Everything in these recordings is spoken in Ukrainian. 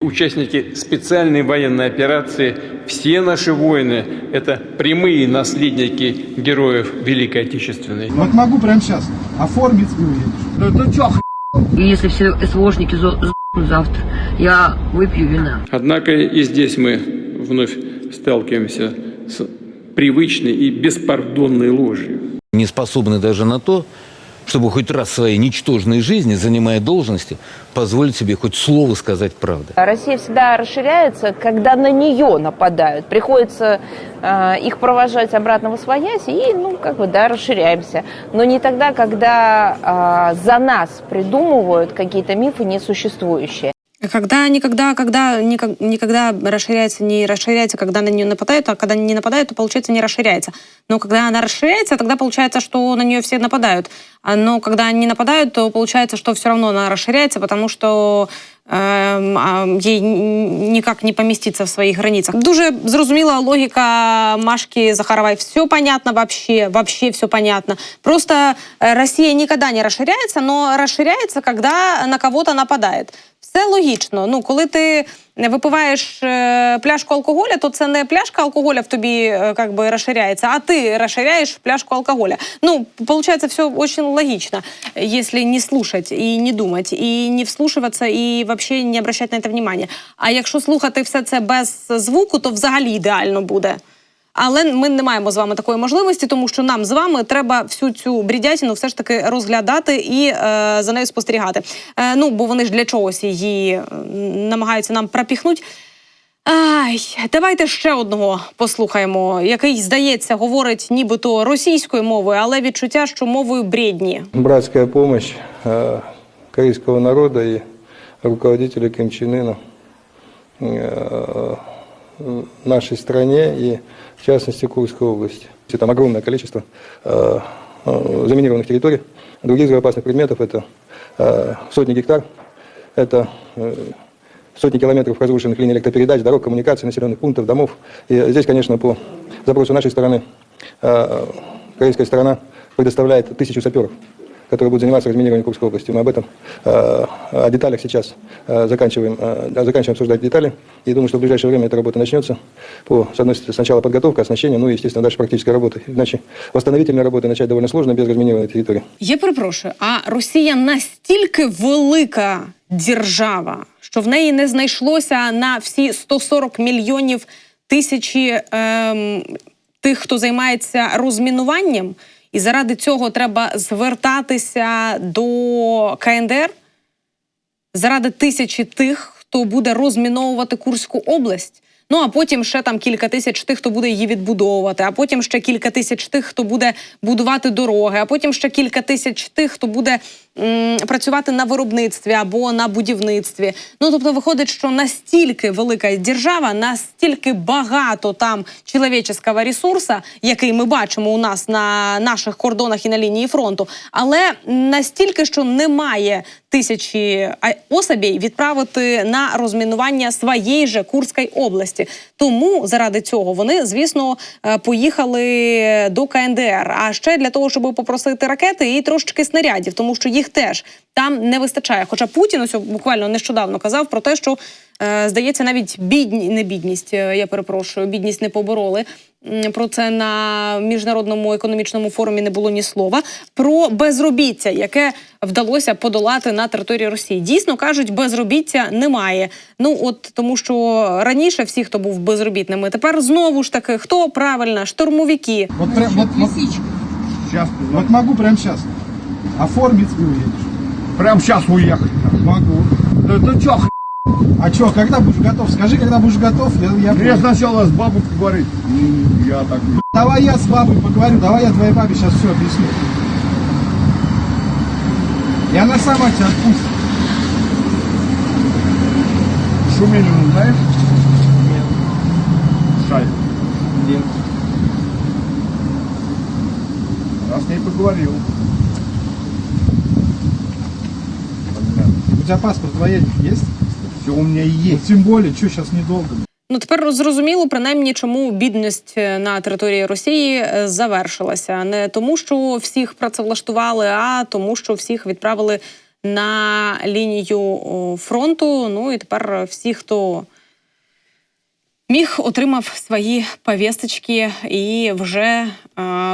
Участники специальной военной операции, все наши воины – это прямые наследники героев Великой Отечественной. Вот могу прямо сейчас оформить и уедешь. Ну, ну чё? И если все СВОшники завтра, я выпью вина. Однако и здесь мы вновь сталкиваемся с привычной и беспардонной ложью. не способны даже на то, чтобы хоть раз в своей ничтожной жизни, занимая должности, позволить себе хоть слово сказать правды. Россия всегда расширяется, когда на нее нападают. Приходится э, их провожать обратно в своясь и, ну, как бы, да, расширяемся. Но не тогда, когда э, за нас придумывают какие-то мифы несуществующие. Когда никогда, когда никак- никогда расширяется, не расширяется, когда на нее нападают, а когда не нападают, то получается не расширяется. Но когда она расширяется, тогда получается, что на нее все нападают. Но когда не нападают, то получается, что все равно она расширяется, потому а, їй ніяк не поміститься в своїх границях. Дуже зрозуміла логіка Машки Захаровой. Все понятно вообще, вообще все понятно. Просто Росія ніколи не розширяється, але розширяється, когда на кого-то нападає. Все логічно. Ну, коли ти випиваєш е, пляшку алкоголя, то це не пляшка алкоголя в тобі як как бы розширяється, а ти розширяєш пляшку алкоголя. Ну, получается, все очень логично, если не слушать і не думать, і не вслушуватися, і вообще не обращать на це внимання. А якщо слухати все це без звуку, то взагалі ідеально буде. Але ми не маємо з вами такої можливості, тому що нам з вами треба всю цю брідятину все ж таки розглядати і е, за нею спостерігати. Е, ну, бо вони ж для чогось її е, намагаються нам пропіхнути. Ай, давайте ще одного послухаємо, який, здається, говорить нібито російською мовою, але відчуття, що мовою бредні. братская помощь э, корейского народа и руководителя Ким Чен Ына э, нашей стране и, в частности, Курской области. Там огромное количество э, э, заминированных территорий, других взрывоопасных предметов, это э, сотни гектар, это э, сотни километров разрушенных линий электропередач, дорог, коммуникаций, населенных пунктов, домов. И здесь, конечно, по запросу нашей стороны, э, корейская сторона предоставляет тысячу саперов, которые будут заниматься разминированием Курской области. Мы об этом, э, о деталях сейчас э, заканчиваем, э, заканчиваем обсуждать детали. И думаю, что в ближайшее время эта работа начнется. По, с одной стороны, сначала подготовка, оснащение, ну и, естественно, дальше практическая работа. Иначе восстановительные работы начать довольно сложно без разминированной территории. Я перепрошую, а Росія настільки велика держава, що в неї не знайшлося на всі 140 мільйонів тисячі ем, тих, хто займається розмінуванням, і заради цього треба звертатися до КНДР заради тисячі тих, хто буде розміновувати Курську область. Ну а потім ще там кілька тисяч тих, хто буде її відбудовувати, а потім ще кілька тисяч тих, хто буде будувати дороги, а потім ще кілька тисяч тих, хто буде працювати на виробництві або на будівництві. Ну тобто, виходить, що настільки велика держава, настільки багато там чоловічого ресурсу, який ми бачимо у нас на наших кордонах і на лінії фронту, але настільки, що немає тисячі особей відправити на розмінування своєї же Курської області. Тому заради цього вони, звісно, е, поїхали до КНДР. А ще для того, щоб попросити ракети і трошечки снарядів, тому що їх теж там не вистачає. Хоча Путін ось буквально нещодавно казав про те, що е, здається, навіть бідні не бідність, е, я перепрошую, бідність не побороли. Про це на міжнародному економічному форумі не було ні слова. Про безробіття, яке вдалося подолати на території Росії. Дійсно кажуть, безробіття немає. Ну от тому, що раніше всі, хто був безробітними, тепер знову ж таки, хто правильно, штурмовики. Вот, прям, вот, вот, Сейчас, вот могу прямо сейчас оформить и уедешь. прям сейчас уехать. Могу. Ну, ну чё, х**? А что, когда будешь готов? Скажи, когда будешь готов, я, я приеду. сначала с бабой поговорить. М, Я так... Давай я с бабой поговорю, давай я твоей бабе сейчас все объясню. И она сама тебя отпустит. Шумилину знаешь? Нет. Шаль. Нет. Я с ней поговорил. Тебя паспорт военник есть? Все у меня есть. тем более, что сейчас недолго. Ну тепер зрозуміло, принаймні, чому бідність е, на території Росії е, завершилася. Не тому, що всіх працевлаштували, а тому, що всіх відправили на лінію фронту. Ну і тепер всі, хто міг, отримав свої повісточки і вже,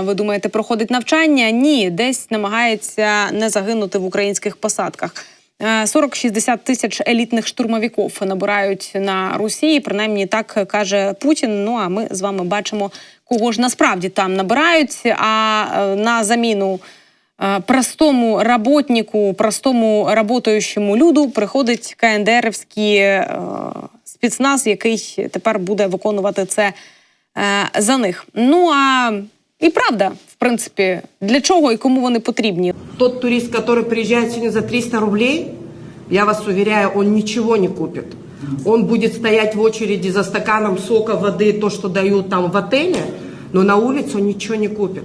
ви думаєте, проходить навчання? Ні, десь намагається не загинути в українських посадках. Е, 40-60 тисяч елітних штурмовиків набирають на Росії. Принаймні так каже Путін. Ну а ми з вами бачимо, кого ж насправді там набирають. А е, на заміну е, простому работнику, простому работаючому люду приходить КНДРівський е, спецназ, який тепер буде виконувати це е, за них. Ну а і правда, в принципі, для чого і кому вони потрібні? Тот турист, который приезжает сегодня за 300 рублей, я вас уверяю, он ничего не купит. Он будет стоять в очереди за стаканом сока, воды, то, что дают там в отеле, но на улице он ничего не купит.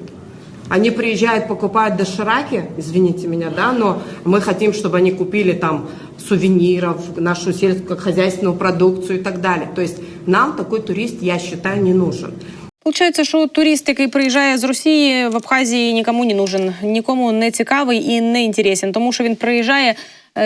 Они приезжают, покупают дошираки, извините меня, да, но мы хотим, чтобы они купили там сувениров, нашу сельскохозяйственную продукцию и так далее. То есть нам такой турист, я считаю, не нужен. Получається, що турист, який приїжджає з Росії в Абхазії, нікому не нужен, нікому не цікавий і не інтересен, тому що він приїжджає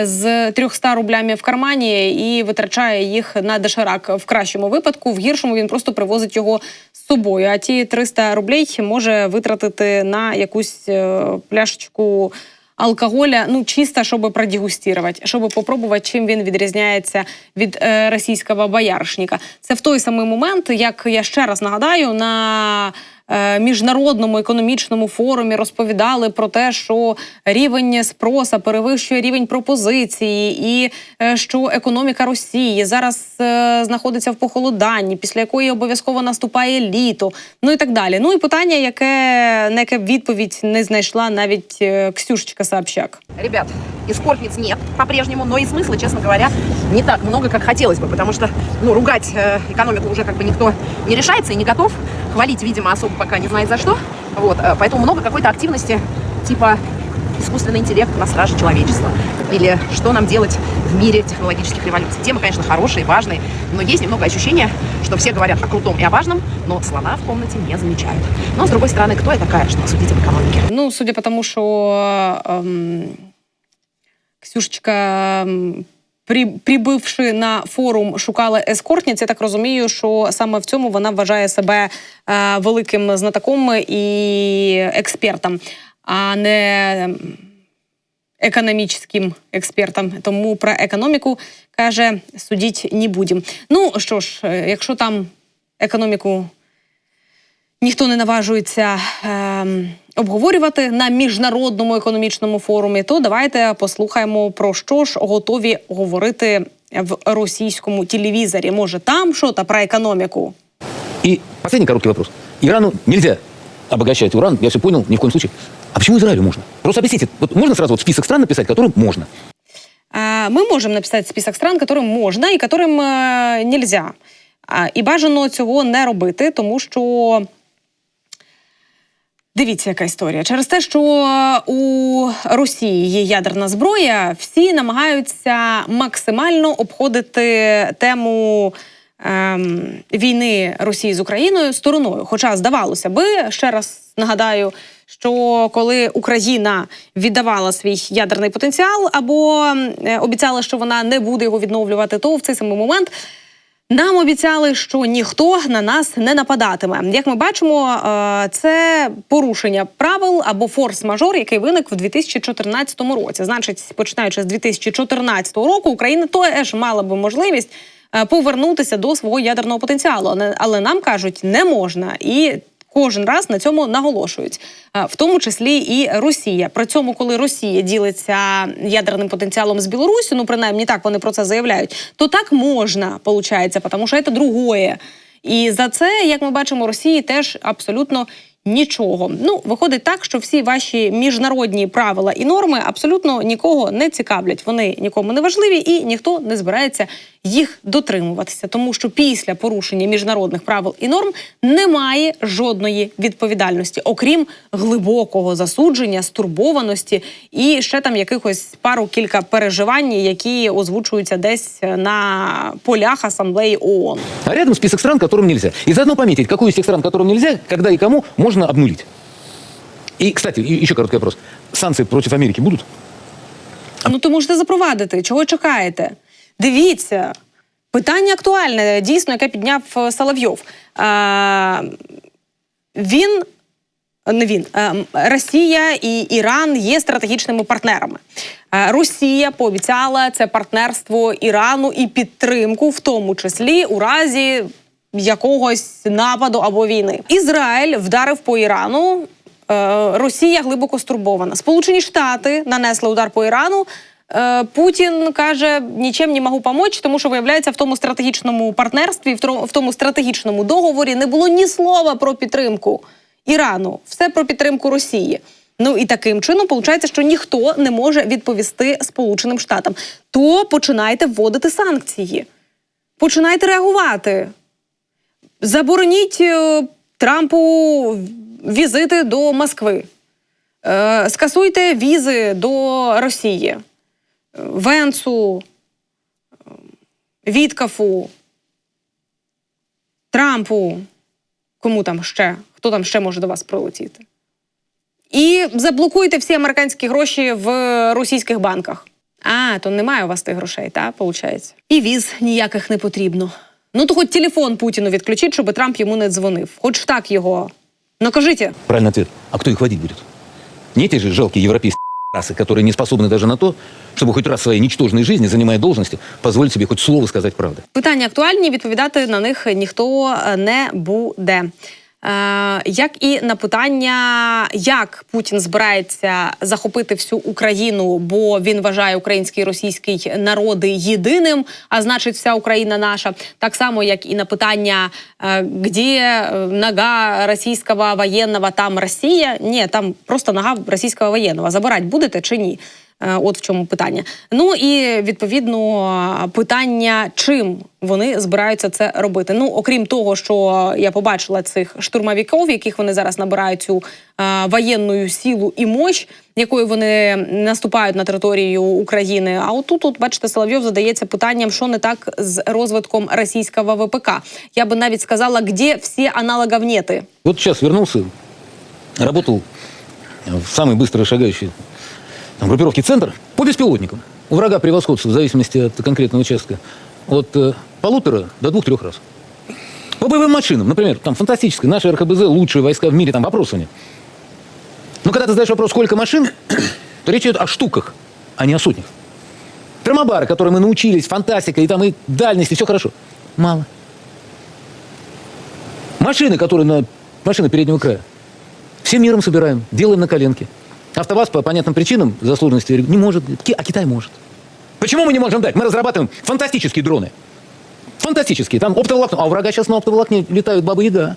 з 300 рублями в кармані і витрачає їх на доширак в кращому випадку. В гіршому він просто привозить його з собою. А ті 300 рублей може витратити на якусь е, пляшечку алкоголя, ну чисто, щоб продегустувати, щоб попробувати, чим він відрізняється від е, російського бояршника. Це в той самий момент, як я ще раз нагадаю, на міжнародному економічному форумі розповідали про те, що рівень спроса перевищує рівень пропозиції, і е, що економіка Росії зараз е, знаходиться в похолоданні, після якої обов'язково наступає літо, ну і так далі. Ну і питання, яке на яке відповідь не знайшла навіть е, Ксюшечка Собчак. Ребят, эскортниц нет по-прежнему, но и смысла, честно говоря, не так много, как хотелось бы, потому что, ну, ругать э, экономику уже как бы никто не решается и не готов, Хвалить, видимо, особо пока не знает за что, вот, э, поэтому много какой-то активности, типа искусственный интеллект на страже человечества, или что нам делать в мире технологических революций. Темы, конечно, хорошие, важные, но есть немного ощущения, что все говорят о крутом и о важном, но слона в комнате не замечают. Но, с другой стороны, кто я такая, что судить об экономике? Ну, судя по тому, що ем, Ксюшечка, при, прибивши на форум, шукала ескортниць, я так розумію, що саме в цьому вона вважає себе е, великим знатоком і експертом, а не економічним експертом. Тому про економіку каже, судіть не будемо. Ну що ж, е, якщо там економіку ніхто не наважується ем, обговорювати на міжнародному економічному форумі, то давайте послухаємо про що ж готові говорити в російському телевізорі. Може, там що та про економіку. И последний короткий вопрос. Ирану нельзя обогащать уран, я все понял, ни в коем случае. А почему Израилю можно? Просто объясните, вот можно сразу вот список стран написать, которым можно? Е, Ми можемо написати список стран, яким можна і яким е, нельзя. І бажано цього не робити, тому що. Дивіться, яка історія. Через те, що у Росії є ядерна зброя, всі намагаються максимально обходити тему ем, війни Росії з Україною стороною. Хоча здавалося би, ще раз нагадаю, що коли Україна віддавала свій ядерний потенціал або е, обіцяла, що вона не буде його відновлювати, то в цей самий момент. Нам обіцяли, що ніхто на нас не нападатиме. Як ми бачимо, е, це порушення правил або форс-мажор, який виник в 2014 році. Значить, починаючи з 2014 року, Україна теж мала би можливість е, повернутися до свого ядерного потенціалу, Але- але нам кажуть, не можна і. Кожен раз на цьому наголошують, Е, в тому числі і Росія. При цьому, коли Росія ділиться ядерним потенціалом з Білорусі, ну принаймні так вони про це заявляють, то так можна, виходить, тому що це другое. І за це, як ми бачимо, Росії теж абсолютно нічого. Ну, виходить так, що всі ваші міжнародні правила і норми абсолютно нікого не цікавлять. Вони нікому не важливі, і ніхто не збирається їх дотримуватися, тому що після порушення міжнародних правил і норм немає жодної відповідальності, окрім глибокого засудження, стурбованості і ще там якихось пару кілька переживань, які озвучуються десь на полях асамблеї ООН. А рядом список стран, которым нельзя. И заодно пометить, какую из тех стран, которым нельзя, когда и кому можно обнулить. И, кстати, еще короткий вопрос. Санкции против Америки будут? Ну то можете запровадити. Чого чекаєте? Дивіться. Питання актуальне, дійсно, яке підняв е, Соловйов. А, він не він Росія і Іран є стратегічними партнерами. Росія пообіцяла це партнерство Ірану і підтримку, в тому числі у разі якогось нападу або війни. Ізраїль вдарив по Ірану. е, Росія глибоко стурбована. Сполучені Штати нанесли удар по Ірану. Е, Путін каже, нічим не можу помочь, тому що виявляється в тому стратегічному партнерстві, в тому стратегічному договорі не було ні слова про підтримку Ірану, все про підтримку Росії. Ну і таким чином виходить, що ніхто не може відповісти Сполученим Штатам. То починайте вводити санкції, починайте реагувати. Забороніть е, Трампу візити до Москви. Е, Скасуйте візи до Росії, Е, Венцу, Віткафу, Трампу. Кому там ще? Хто там ще може до вас прилетіти? І заблокуйте всі американські гроші в російських банках. А, то немає у вас тих грошей, так, виходить? І віз ніяких не потрібно. Ну то хоч телефон Путіну відключіть, щоб Трамп йому не дзвонив. Хоч так його. Ну кажіть. Правильный ответ. А кто их водить будет? Не эти же жалкие европейские расы, которые не способны даже на то, чтобы хоть раз в своей ничтожной жизни, занимая должности, позволить себе хоть слово сказать правды. Питання актуальні, відповідати на них ніхто е, не буде. Е, як і на питання, як Путін збирається захопити всю Україну, бо він вважає український і російський народи єдиним, а значить, вся Україна наша. Так само, як і на питання, е, де е, нога російського воєнного, там Росія. Ні, там просто нога російського воєнного. Забирати будете чи ні? Е, От в чому питання. Ну і відповідно питання, чим вони збираються це робити. Ну, окрім того, що я побачила цих штурмовиків, яких вони зараз набирають цю е, воєнну силу і мощь, якою вони наступають на територію України. А отут, тут, бачите, Соловйов задається питанням, що не так з розвитком російського ВПК. Я би навіть сказала, де всі аналоговнети. Вот сейчас вернулся, работал в самой быстро шагающей там, группировке «Центр» по беспилотникам. У врага превосходство в зависимости от конкретного участка от э, полутора до двух-трех раз. По боевым машинам, например, там фантастическое, наши РХБЗ лучшие войска в мире, там вопросов нет. Но когда ты задаешь вопрос, сколько машин, то речь идет о штуках, а не о сотнях. Термобары, которые мы научились, фантастика, и там и дальность, и все хорошо. Мало. Машины, которые на машины переднего края. Всем миром собираем, делаем на коленке. АвтоВАЗ по понятным причинам заслуженности не может, а Китай может. Почему мы не можем дать? Мы разрабатываем фантастические дроны. Фантастические. Там оптоволокно. А у врага сейчас на оптоволокне летают бабы-яга.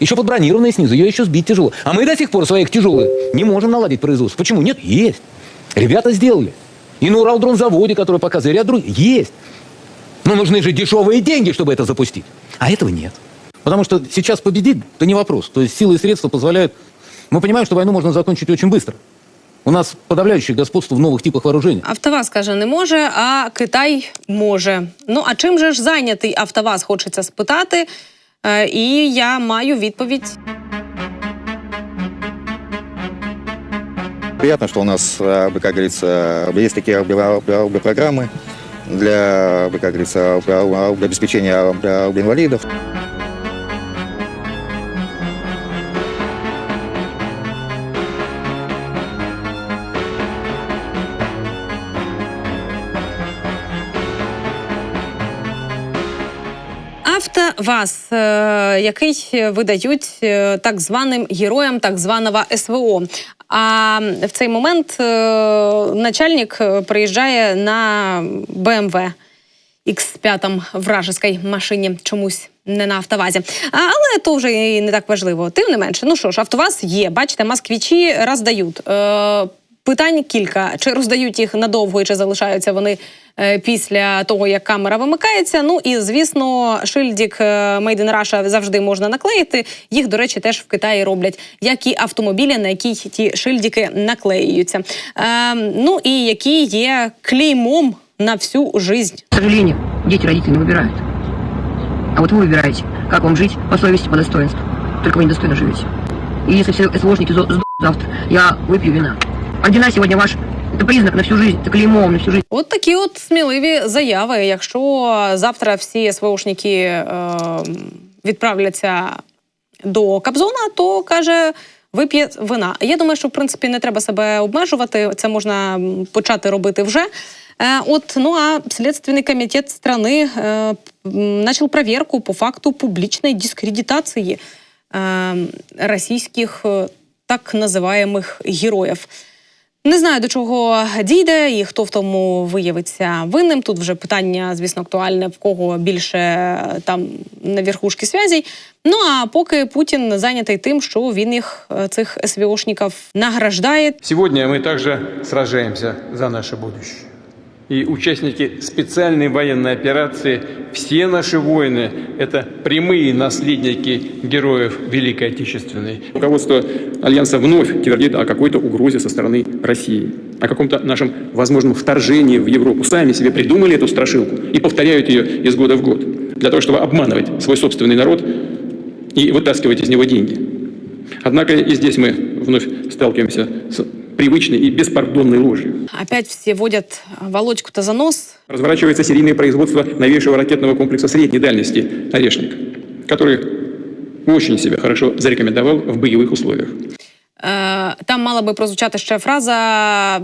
Еще подбронированные снизу, ее еще сбить тяжело. А мы до сих пор своих тяжелых не можем наладить производство. Почему? Нет, есть. Ребята сделали. И на Уралдронзаводе, который показывает, ряд других, есть. Но нужны же дешевые деньги, чтобы это запустить. А этого нет. Потому что сейчас победить, это не вопрос. То есть силы и средства позволяют... Мы понимаем, что войну можно закончить очень быстро. У нас подавляющее господство в новых типах вооружений. Автоваз каже, не може, а Китай може. Ну а чим же ж зайнятий Автоваз, хочеться спитати. Е, і я маю відповідь. Приятно, что у нас, э, как говорится, есть такие программы для, как говорится, обеспечения инвалидов. АвтоВАЗ, е, який видають е, так званим героям так званого СВО. А в цей момент е, начальник е, приїжджає на БМВ X5 вражеській машині чомусь. Не на автовазі, але то вже і не так важливо. Тим не менше, ну що ж, автоваз є. Бачите, москвичі роздають. Е, питань кілька: чи роздають їх надовго, і чи залишаються вони е, після того, як камера вимикається. Ну і звісно, шильдік е, Made in Russia завжди можна наклеїти. Їх, до речі, теж в Китаї роблять, як і автомобілі, на які ті шильдики наклеюються. Е, ну і які є клеймом на всю жизнь. К сожалению, дети родители не выбирают. А вот вы выбираете, как вам жить по совести, по достоинству. Только вы недостойно живете. И если все СВОшники зо- сдохнут завтра, я выпью вина. Ордена сегодня ваш Это признак на всю жизнь, это клеймо на всю жизнь. От такі от сміливі заяви. Якщо завтра всі СВОшники е, відправляться до Кобзона, то каже. Вип'є вина. Я думаю, що в принципі не треба себе обмежувати. Це можна м, почати робити вже. Е, от, ну а Следственный комитет страны э, м, начал проверку по факту публичной дискредитации э, российских э, так називаємих героїв. Не знаю, до чого дійде і хто в тому виявиться винним. Тут вже питання, звісно, актуальне, в кого більше е, там на верхушці зв'язей. Ну а поки Путін зайнятий тим, що він їх е, цих СВОшників награждає. Сегодня мы также сражаемся за наше будущее. И участники специальной военной операции, все наши воины – это прямые наследники героев Великой Отечественной. Руководство Альянса вновь твердит о какой-то угрозе со стороны России, о каком-то нашем возможном вторжении в Европу. Сами себе придумали эту страшилку и повторяют ее из года в год, для того, чтобы обманывать свой собственный народ и вытаскивать из него деньги. Однако и здесь мы вновь сталкиваемся с привычной и беспардонной ложью. Опять всі водять Володьку-то за нос. Разворачивается серийное производство новейшего ракетного комплекса средней дальности «Орешник», который очень себя хорошо зарекомендовал в боевых условиях. Е, Там мала би прозвучати ще фраза.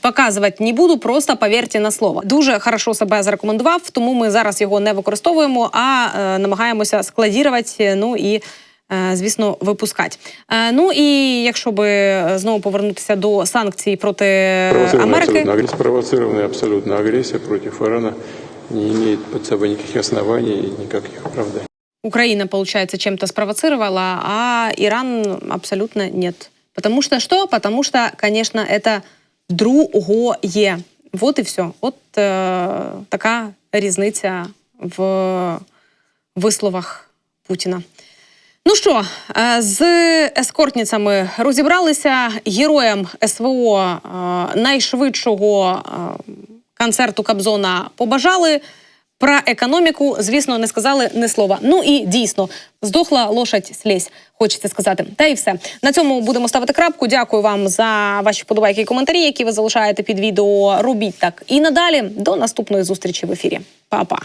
Показувати не буду, просто повірте на слово. Дуже хорошо себе зарекомендував, тому ми зараз його не використовуємо, а е, намагаємося складірувати, ну і, е, звісно, випускати. Е, ну і якщо би е, знову повернутися до санкцій проти Америки. агрессия, спровоцированная абсолютно агрессия против Ирана не имеет под собой никаких оснований и никаких оправданий. Украина, получается, чем-то спровоцировала, а Иран абсолютно нет. Потому что что? Потому что, конечно, это другое. Вот і все. От е, така різниця в висловах Путіна. Ну що, з ескортницями розібралися героям СВО е, найшвидшого концерту Кобзона побажали. Про економіку, звісно, не сказали ні слова. Ну і дійсно здохла лошадь слізь, хочеться сказати. Та і все. На цьому будемо ставити крапку. Дякую вам за ваші вподобайки і коментарі, які ви залишаєте під відео. Робіть так і надалі. До наступної зустрічі в ефірі. Па-па.